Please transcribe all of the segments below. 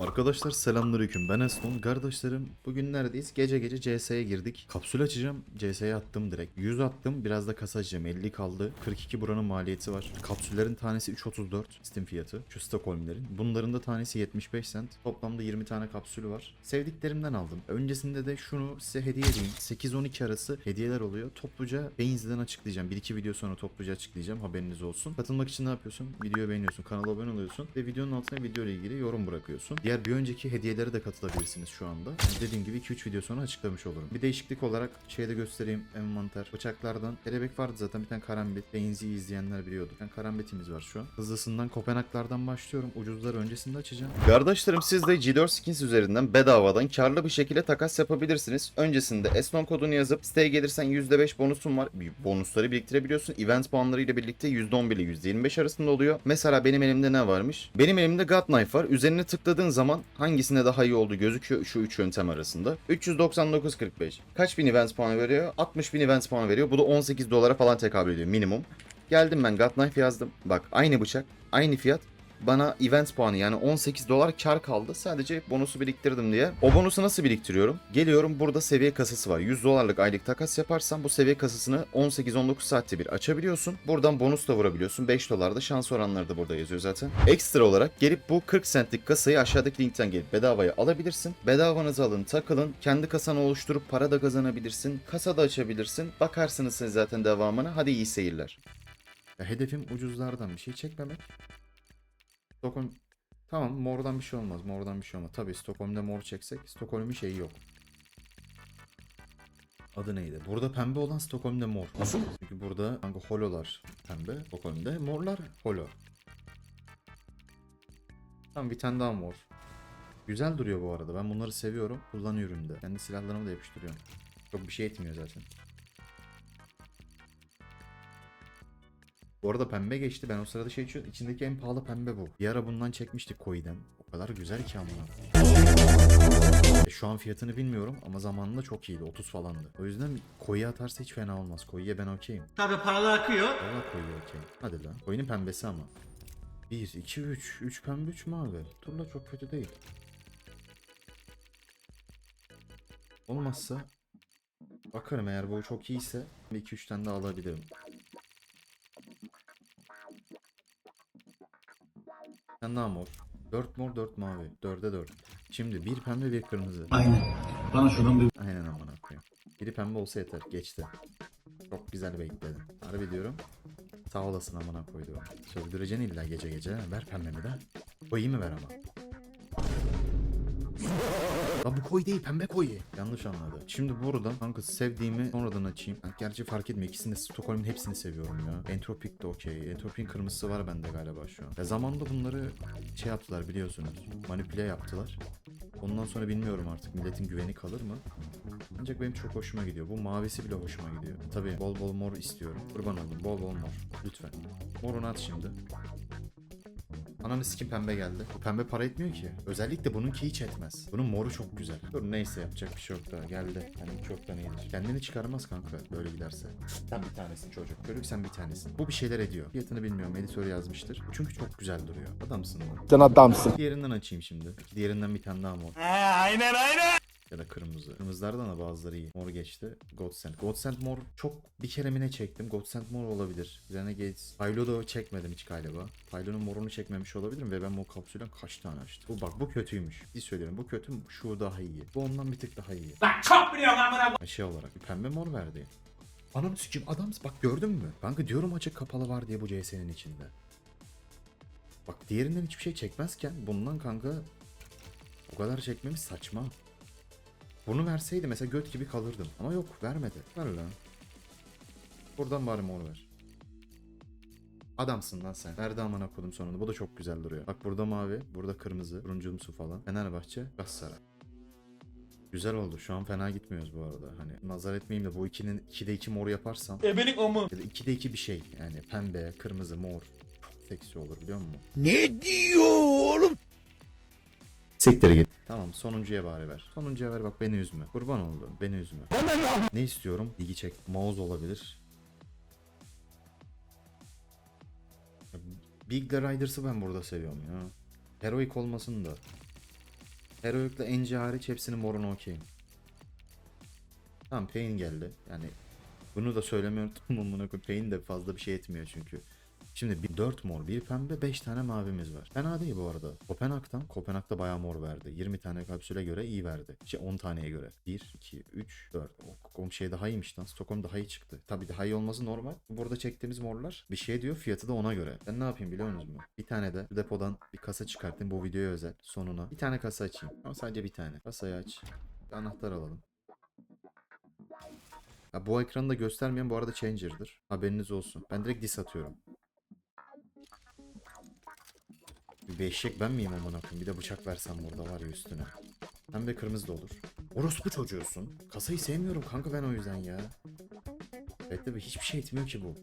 Arkadaşlar selamünaleyküm. Ben Eston. Kardeşlerim bugün neredeyiz? Gece gece CS'ye girdik. Kapsül açacağım. CS'ye attım direkt. 100 attım. Biraz da kasa açacağım. 50 kaldı. 42 buranın maliyeti var. Kapsüllerin tanesi 3.34 Steam fiyatı. Şu Stockholm'lerin bunların da tanesi 75 cent. Toplamda 20 tane kapsülü var. Sevdiklerimden aldım. Öncesinde de şunu size hediye edeyim. 8-12 arası hediyeler oluyor. Topluca Bains'den açıklayacağım. 1-2 video sonra topluca açıklayacağım. Haberiniz olsun. Katılmak için ne yapıyorsun? Videoyu beğeniyorsun. Kanala abone oluyorsun. Ve videonun altına video ile ilgili yorum bırakıyorsun Diğer bir önceki hediyelere de katılabilirsiniz şu anda. Yani dediğim gibi 2-3 video sonra açıklamış olurum. Bir değişiklik olarak şeyde göstereyim envanter. Bıçaklardan kelebek vardı zaten bir tane karambit. Benzi izleyenler biliyordu. Bir tane karambitimiz var şu an. Hızlısından Kopenhag'lardan başlıyorum. Ucuzları öncesinde açacağım. Kardeşlerim siz de G4 Skins üzerinden bedavadan karlı bir şekilde takas yapabilirsiniz. Öncesinde Eston kodunu yazıp siteye gelirsen %5 bonusun var. Bonusları biriktirebiliyorsun. Event puanları ile birlikte %11 ile %25 arasında oluyor. Mesela benim elimde ne varmış? Benim elimde God Knife var. Üzerine tıkladığın zaman hangisine daha iyi olduğu gözüküyor şu üç yöntem arasında. 399.45. Kaç bin event puanı veriyor? 60 bin event puanı veriyor. Bu da 18 dolara falan tekabül ediyor minimum. Geldim ben God Knife yazdım. Bak aynı bıçak, aynı fiyat. Bana event puanı yani 18 dolar kar kaldı. Sadece bonusu biriktirdim diye. O bonusu nasıl biriktiriyorum? Geliyorum burada seviye kasası var. 100 dolarlık aylık takas yaparsan bu seviye kasasını 18-19 saatte bir açabiliyorsun. Buradan bonus da vurabiliyorsun. 5 dolarda şans oranları da burada yazıyor zaten. Ekstra olarak gelip bu 40 centlik kasayı aşağıdaki linkten gelip bedavaya alabilirsin. Bedavanızı alın takılın. Kendi kasanı oluşturup para da kazanabilirsin. Kasa da açabilirsin. Bakarsınız siz zaten devamına. Hadi iyi seyirler. Hedefim ucuzlardan bir şey çekmemek. Stockholm Tamam mordan bir şey olmaz. Mordan bir şey olmaz. Tabii Stockholm'da mor çeksek Stockholm'un şeyi yok. Adı neydi? Burada pembe olan Stockholm'da mor. Nasıl? Çünkü burada kanka hololar pembe. Stockholm'da morlar holo. Tamam bir tane daha mor. Güzel duruyor bu arada. Ben bunları seviyorum. Kullanıyorum da. Kendi silahlarımı da yapıştırıyorum. Çok bir şey etmiyor zaten. Bu arada pembe geçti. Ben o sırada şey içiyordum. İçindeki en pahalı pembe bu. Bir ara bundan çekmiştik koyiden. O kadar güzel ki amına. E, Şu an fiyatını bilmiyorum ama zamanında çok iyiydi. 30 falandı. O yüzden koyu atarsa hiç fena olmaz. Koyuya ben okeyim. Tabii paralar akıyor. Valla koyu okey. Hadi lan. Koyunun pembesi ama. 1, 2, 3. 3 pembe 3 mavi. Dur la çok kötü değil. Olmazsa bakarım eğer bu çok iyiyse 2-3 tane daha alabilirim. Sen daha mor. 4 mor 4 mavi. 4'e 4. Şimdi bir pembe bir kırmızı. Aynen. Bana şuradan bir Aynen amına koyayım. Biri pembe olsa yeter. Geçti. Çok güzel bekledim. Harbi diyorum. Sağ olasın amına koyduğum. Sövdüreceksin illa gece gece. Ver pembemi de. Koyu mu ver ama. Lan bu koy değil pembe koyu. Yanlış anladı. Şimdi buradan kanka sevdiğimi sonradan açayım. Ha, Gerçi fark etmiyor. İkisini de Stockholm'un hepsini seviyorum ya. Entropik de okey. Entropik'in kırmızısı var bende galiba şu an. Ya zamanında bunları şey yaptılar biliyorsunuz. Manipüle yaptılar. Ondan sonra bilmiyorum artık milletin güveni kalır mı? Ancak benim çok hoşuma gidiyor. Bu mavisi bile hoşuma gidiyor. Tabii bol bol mor istiyorum. Kurban oldum. Bol bol mor. Lütfen. Morunu at şimdi. Ananı sikim pembe geldi. Bu pembe para etmiyor ki. Özellikle bununki hiç etmez. Bunun moru çok güzel. Dur neyse yapacak bir şey yok daha. Geldi. Kendini çoktan iyidir. Kendini çıkarmaz kanka böyle giderse. Sen bir tanesin çocuk. Görük sen bir tanesin. Bu bir şeyler ediyor. Fiyatını bilmiyorum. Editör yazmıştır. Çünkü çok güzel duruyor. Adamsın lan. Sen adamsın. Diğerinden açayım şimdi. Diğerinden bir tane daha mor. aynen aynen. Ya da kırmızı. Kırmızılardan da bazıları iyi. Mor geçti. Godsend. Godsend mor çok bir kere mi ne çektim? Godsend mor olabilir. Renegades. Pylo'da çekmedim hiç galiba. Pylo'nun morunu çekmemiş olabilirim ve ben bu kapsülden kaç tane açtım? Bu bak bu kötüymüş. Bir söylüyorum bu kötü şu daha iyi. Bu ondan bir tık daha iyi. Bak çok biliyorum amına Ha, Şey olarak pembe mor verdi. Ananı sikeyim adam bak gördün mü? Kanka diyorum açık kapalı var diye bu CS'nin içinde. Bak diğerinden hiçbir şey çekmezken bundan kanka o kadar çekmemiz saçma. Bunu verseydi mesela göt gibi kalırdım. Ama yok vermedi. Ver lan. Buradan bari mor ver. Adamsın lan sen. Verdi amına kodum sonunda. Bu da çok güzel duruyor. Bak burada mavi, burada kırmızı, turuncumsu falan. Fenerbahçe, Galatasaray. Güzel oldu. Şu an fena gitmiyoruz bu arada. Hani nazar etmeyeyim de bu ikinin 2'de 2 mor yaparsam Ebelik o mu? ya da 2'de 2 bir şey. Yani pembe, kırmızı, mor. Çok seksi olur biliyor musun? Ne diyor oğlum? Siktir git. Tamam sonuncuya bari ver. Sonuncuya ver bak beni üzme. Kurban oldu. Beni üzme. Ne istiyorum? Ligi çek. Mouse olabilir. Big The Riders'ı ben burada seviyorum ya. Heroic olmasın da. Heroic'le Enci hariç hepsinin morunu okeyim. Tamam Pain geldi. Yani bunu da amına koyayım. Pain de fazla bir şey etmiyor çünkü. Şimdi bir 4 mor, bir pembe, 5 tane mavimiz var. Fena değil bu arada. Kopenhag'dan, Kopenhag'da bayağı mor verdi. 20 tane kapsüle göre iyi verdi. Şey 10 taneye göre. 1, 2, 3, 4. O şey daha iyiymiş lan. Stockholm daha iyi çıktı. Tabii daha iyi olması normal. Burada çektiğimiz morlar bir şey diyor fiyatı da ona göre. Ben ne yapayım biliyor musunuz mu? Bir tane de depodan bir kasa çıkartayım bu videoya özel. Sonuna. Bir tane kasa açayım. Ama sadece bir tane. Kasayı aç. Bir anahtar alalım. Ha, bu ekranı da göstermeyen bu arada Changer'dır. Haberiniz olsun. Ben direkt dis atıyorum. Bir eşek ben miyim amına koyayım? Bir de bıçak versem burada var ya üstüne. Pembe kırmızı da olur. Orospu çocuğusun. Kasayı sevmiyorum kanka ben o yüzden ya. Evet tabi hiçbir şey etmiyor ki bu.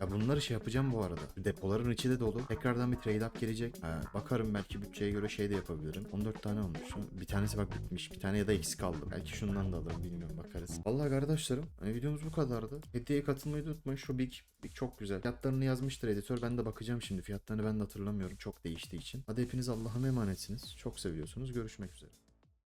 Ya bunları şey yapacağım bu arada. Depoların içi de dolu. Tekrardan bir trade up gelecek. Ha, bakarım belki bütçeye göre şey de yapabilirim. 14 tane olmuş. Bir tanesi bak bitmiş. Bir tane ya da eksik aldım. Belki şundan da alırım bilmiyorum bakarız. Vallahi kardeşlerim hani videomuz bu kadardı. Hediyeye katılmayı unutmayın. Şu Big, Big çok güzel. Fiyatlarını yazmıştır editör. Ben de bakacağım şimdi. Fiyatlarını ben de hatırlamıyorum. Çok değiştiği için. Hadi hepiniz Allah'a emanetsiniz. Çok seviyorsunuz. Görüşmek üzere.